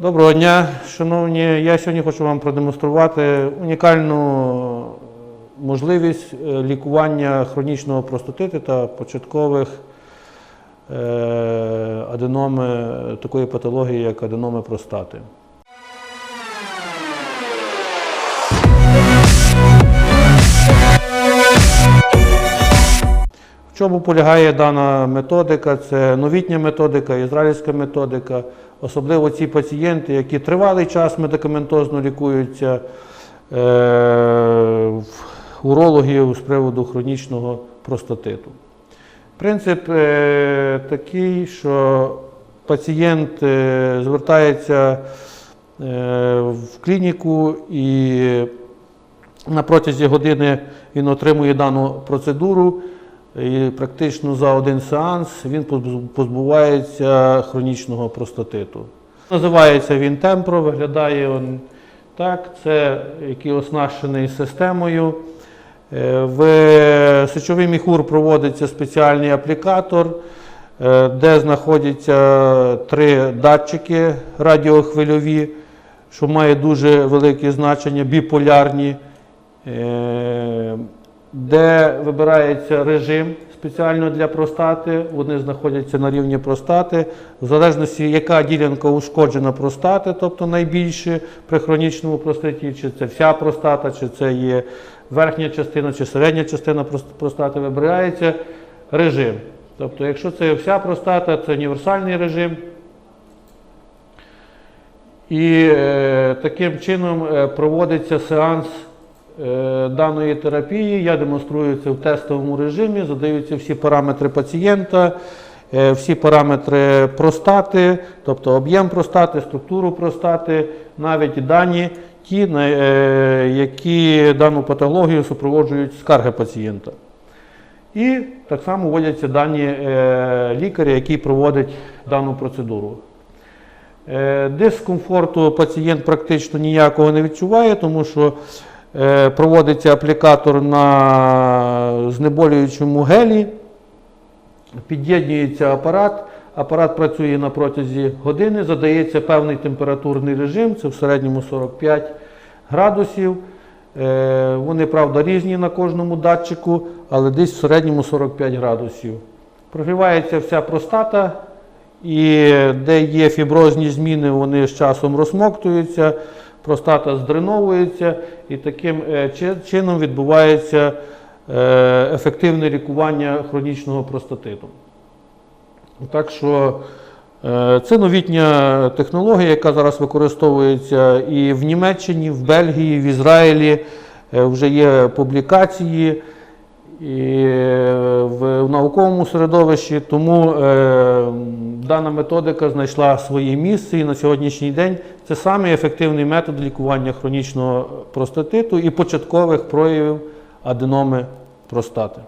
Доброго дня, шановні. Я сьогодні хочу вам продемонструвати унікальну можливість е, лікування хронічного простатиту та початкових е, аденоми такої патології, як аденоми простати. Чому полягає дана методика? Це новітня методика, ізраїльська методика. Особливо ці пацієнти, які тривалий час медикаментозно лікуються е, урологів з приводу хронічного простатиту. Принцип е, такий, що пацієнт е, звертається е, в клініку і на протязі години він отримує дану процедуру. І практично за один сеанс він позбувається хронічного простатиту. Називається він темпро, виглядає він так. Це який оснащений системою. Е, В сечовий міхур проводиться спеціальний аплікатор, е, де знаходяться три датчики радіохвильові, що має дуже велике значення, біполярні. Де вибирається режим спеціально для простати. Вони знаходяться на рівні простати. В залежності, яка ділянка ушкоджена простати, тобто найбільше при хронічному простаті, чи це вся простата, чи це є верхня частина, чи середня частина простати, вибирається режим. Тобто, якщо це вся простата, це універсальний режим. І е, таким чином е, проводиться сеанс е, даної терапії. Я демонструю це в тестовому режимі, задаються всі параметри пацієнта, е, всі параметри простати, тобто об'єм простати, структуру простати, навіть дані, ті, е, які дану патологію супроводжують скарги пацієнта. І так само вводяться дані е, лікаря, який проводить дану процедуру. Дискомфорту пацієнт практично ніякого не відчуває, тому що проводиться аплікатор на знеболюючому гелі, під'єднується апарат, апарат працює на протязі години, задається певний температурний режим, це в середньому 45 градусів. Е, Вони, правда, різні на кожному датчику, але десь в середньому 45 градусів. Прогрівається вся простата, і де є фіброзні зміни, вони з часом розсмоктуються, простата здреновується, і таким е, чином відбувається е, ефективне лікування хронічного простатиту. Так що е, це новітня технологія, яка зараз використовується і в Німеччині, в Бельгії, в Ізраїлі. Вже є публікації і в, науковому середовищі, тому е, дана методика знайшла своє місце і на сьогоднішній день це самий ефективний метод лікування хронічного простатиту і початкових проявів аденоми простати.